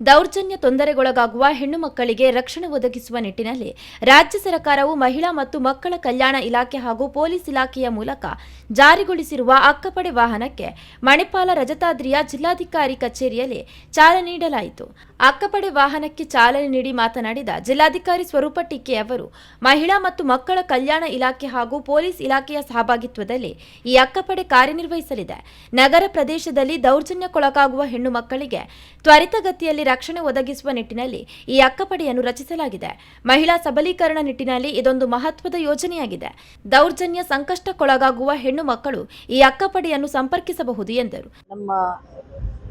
ದೌರ್ಜನ್ಯ ತೊಂದರೆಗೊಳಗಾಗುವ ಹೆಣ್ಣು ಮಕ್ಕಳಿಗೆ ರಕ್ಷಣೆ ಒದಗಿಸುವ ನಿಟ್ಟಿನಲ್ಲಿ ರಾಜ್ಯ ಸರ್ಕಾರವು ಮಹಿಳಾ ಮತ್ತು ಮಕ್ಕಳ ಕಲ್ಯಾಣ ಇಲಾಖೆ ಹಾಗೂ ಪೊಲೀಸ್ ಇಲಾಖೆಯ ಮೂಲಕ ಜಾರಿಗೊಳಿಸಿರುವ ಅಕ್ಕಪಡೆ ವಾಹನಕ್ಕೆ ಮಣಿಪಾಲ ರಜತಾದ್ರಿಯ ಜಿಲ್ಲಾಧಿಕಾರಿ ಕಚೇರಿಯಲ್ಲಿ ಚಾಲನೆ ನೀಡಲಾಯಿತು. ಅಕ್ಕಪಡೆ ವಾಹನಕ್ಕೆ ಚಾಲನೆ ನೀಡಿ ಮಾತನಾಡಿದ ಜಿಲ್ಲಾಧಿಕಾರಿ ಸ್ವರೂಪ ಟಿಕೆ ಅವರು, ಮಹಿಳಾ ಮತ್ತು ಮಕ್ಕಳ ಕಲ್ಯಾಣ ಇಲಾಖೆ ಹಾಗೂ ಪೊಲೀಸ್ ಇಲಾಖೆಯ ಸಹಭಾಗಿತ್ವದಲ್ಲಿ ಈ ಅಕ್ಕಪಡೆ ಕಾರ್ಯನಿರ್ವಹಿಸಲಿದೆ. ನಗರ ಪ್ರದೇಶದಲ್ಲಿ ದೌರ್ಜನ್ಯಕ್ಕೊಳಗಾಗುವ ಹೆಣ್ಣು ಮಕ್ಕಳಿಗೆ ತ್ವರಿತಗತಿಯಲ್ಲಿ ರಕ್ಷಣೆ ಒದಗಿಸುವ ನಿಟ್ಟಿನಲ್ಲಿ ಈ ಅಕ್ಕಪಡೆಯನ್ನು ರಚಿಸಲಾಗಿದೆ. ಮಹಿಳಾ ಸಬಲೀಕರಣ ನಿಟ್ಟಿನಲ್ಲಿ ಇದೊಂದು ಮಹತ್ವದ ಯೋಜನೆಯಾಗಿದೆ. ದೌರ್ಜನ್ಯ ಸಂಕಷ್ಟಕ್ಕೊಳಗಾಗುವ ಹೆಣ್ಣು ಮಕ್ಕಳು ಈ ಅಕ್ಕಪಡೆಯನ್ನು ಸಂಪರ್ಕಿಸಬಹುದು ಎಂದರು. ನಮ್ಮ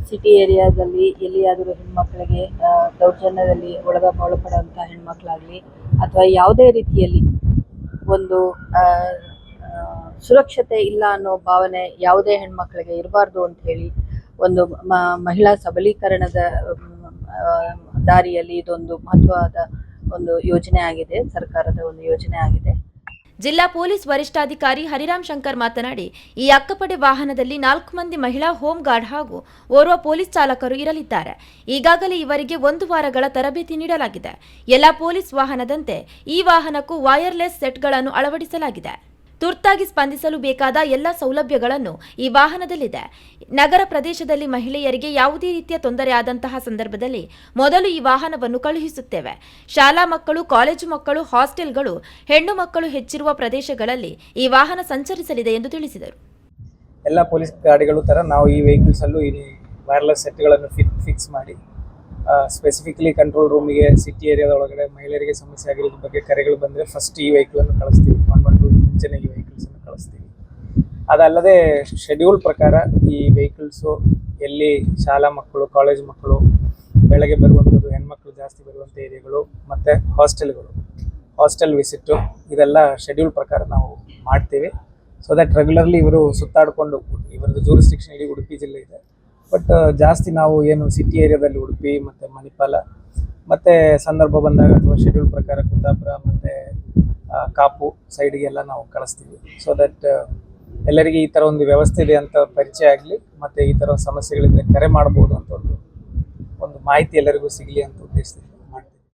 ಸಿಟಿ ಏರಿಯಾದಲ್ಲಿ ಎಲ್ಲಿಯಾದರೂ ಹೆಣ್ಮಕ್ಳಿಗೆ ದೌರ್ಜನ್ಯದಲ್ಲಿ ಒಳಗ ಒಳಪಡುವಂಥ ಹೆಣ್ಮಕ್ಳಾಗಲಿ ಅಥವಾ ಯಾವುದೇ ರೀತಿಯಲ್ಲಿ ಒಂದು ಸುರಕ್ಷತೆ ಇಲ್ಲ ಅನ್ನೋ ಭಾವನೆ ಯಾವುದೇ ಹೆಣ್ಮಕ್ಳಿಗೆ ಇರಬಾರ್ದು ಅಂತ ಹೇಳಿ ಒಂದು ಮಹಿಳಾ ಸಬಲೀಕರಣದ ದಾರಿಯಲ್ಲಿ ಇದೊಂದು ಮಹತ್ವವಾದ ಒಂದು ಯೋಜನೆ ಆಗಿದೆ, ಸರ್ಕಾರದ ಒಂದು ಯೋಜನೆ ಆಗಿದೆ. ಜಿಲ್ಲಾ ಪೊಲೀಸ್ ವರಿಷ್ಠಾಧಿಕಾರಿ ಹರಿರಾಮ್ ಶಂಕರ್ ಮಾತನಾಡಿ, ಈ ಅಕ್ಕಪಡೆ ವಾಹನದಲ್ಲಿ ನಾಲ್ಕು ಮಂದಿ ಮಹಿಳಾ ಹೋಮ್ ಗಾರ್ಡ್ ಹಾಗೂ ಓರ್ವ ಪೊಲೀಸ್ ಚಾಲಕರು ಇರಲಿದ್ದಾರೆ. ಈಗಾಗಲೇ ಇವರಿಗೆ ಒಂದು ವಾರಗಳ ತರಬೇತಿ ನೀಡಲಾಗಿದೆ. ಎಲ್ಲ ಪೊಲೀಸ್ ವಾಹನದಂತೆ ಈ ವಾಹನಕ್ಕೂ ವೈರ್ಲೆಸ್ ಸೆಟ್ಗಳನ್ನು ಅಳವಡಿಸಲಾಗಿದೆ. ತುರ್ತಾಗಿ ಸ್ಪಂದಿಸಲು ಬೇಕಾದ ಎಲ್ಲ ಸೌಲಭ್ಯಗಳನ್ನು ಈ ವಾಹನದಲ್ಲಿದೆ. ನಗರ ಪ್ರದೇಶದಲ್ಲಿ ಮಹಿಳೆಯರಿಗೆ ಯಾವುದೇ ರೀತಿಯ ತೊಂದರೆ ಆದಂತಹ ಸಂದರ್ಭದಲ್ಲಿ ಮೊದಲು ಈ ವಾಹನವನ್ನು ಕಳುಹಿಸುತ್ತೇವೆ. ಶಾಲಾ ಮಕ್ಕಳು, ಕಾಲೇಜು ಮಕ್ಕಳು, ಹಾಸ್ಟೆಲ್ಗಳು, ಹೆಣ್ಣು ಮಕ್ಕಳು ಹೆಚ್ಚಿರುವ ಪ್ರದೇಶಗಳಲ್ಲಿ ಈ ವಾಹನ ಸಂಚರಿಸಲಿದೆ ಎಂದು ತಿಳಿಸಿದರು. ಎಲ್ಲ ಪೊಲೀಸ್ ಗಾಡಿಗಳು ತರ ನಾವು ಈ ವೆಹಿಕಲ್ಸ್ ಅಲ್ಲೂ ಈ ವೈರ್ಲೆಸ್ ಸೆಟ್ಗಳನ್ನು ಗಳನ್ನು ಫಿಕ್ಸ್ ಮಾಡಿ ಸ್ಪೆಸಿಫಿಕ್ಲಿ ಕಂಟ್ರೋಲ್ ರೂಮಿಗೆ ಸಿಟಿ ಏರಿಯಾದ ಒಳಗಡೆ ಮಹಿಳೆಯರಿಗೆ ಸಮಸ್ಯೆ ಆಗಿರೋದ್ರ ಬಗ್ಗೆ ಕರೆಗಳು ಬಂದರೆ ಫಸ್ಟ್ ಈ ವೆಹಿಕಲನ್ನು ಕಳಿಸ್ತೀವಿ. ಒನ್ ಒನ್ ಟು ಈ ವೆಹಿಕಲ್ಸನ್ನು ಕಳಿಸ್ತೀವಿ. ಅದಲ್ಲದೆ ಶೆಡ್ಯೂಲ್ ಪ್ರಕಾರ ಈ ವೆಹಿಕಲ್ಸು ಎಲ್ಲಿ ಶಾಲಾ ಮಕ್ಕಳು ಕಾಲೇಜ್ ಮಕ್ಕಳು, ಬೆಳಗ್ಗೆ ಬರುವಂಥದ್ದು ಹೆಣ್ಮಕ್ಳು ಜಾಸ್ತಿ ಬರುವಂಥ ಏರಿಯಾಗಳು ಮತ್ತು ಹಾಸ್ಟೆಲ್ಗಳು ಹಾಸ್ಟೆಲ್ ವಿಸಿಟ್ಟು ಇದೆಲ್ಲ ಶೆಡ್ಯೂಲ್ ಪ್ರಕಾರ ನಾವು ಮಾಡ್ತೀವಿ. ಸೊ ದಟ್ ರೆಗ್ಯುಲರ್ಲಿ ಇವರು ಸುತ್ತಾಡಿಕೊಂಡು, ಇವರದ್ದು ಜೂರಿಸ್ಟಿಕ್ಷನ್ ಇಡೀ ಉಡುಪಿ ಜಿಲ್ಲೆ ಇದೆ. ಬಟ್ ಜಾಸ್ತಿ ನಾವು ಏನು ಸಿಟಿ ಏರಿಯಾದಲ್ಲಿ ಉಡುಪಿ ಮತ್ತು ಮಣಿಪಾಲ, ಮತ್ತು ಸಂದರ್ಭ ಬಂದಾಗ ಅಥವಾ ಶೆಡ್ಯೂಲ್ ಪ್ರಕಾರ ಕುಂದಾಪುರ ಮತ್ತು ಕಾಪು ಸೈಡ್ಗೆಲ್ಲ ನಾವು ಕಳಿಸ್ತೀವಿ. ಸೊ ದಟ್ ಎಲ್ಲರಿಗೆ ಈ ಥರ ಒಂದು ವ್ಯವಸ್ಥೆ ಇದೆ ಅಂತ ಪರಿಚಯ ಆಗಲಿ, ಮತ್ತು ಈ ಥರ ಸಮಸ್ಯೆಗಳಿದ್ರೆ ಕರೆ ಮಾಡ್ಬೋದು ಅಂತ ಒಂದು ಒಂದು ಮಾಹಿತಿ ಎಲ್ಲರಿಗೂ ಸಿಗಲಿ ಅಂತ ಉದ್ದೇಶಿಸ್ತೀವಿ